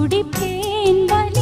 துடிப்பேன் வலி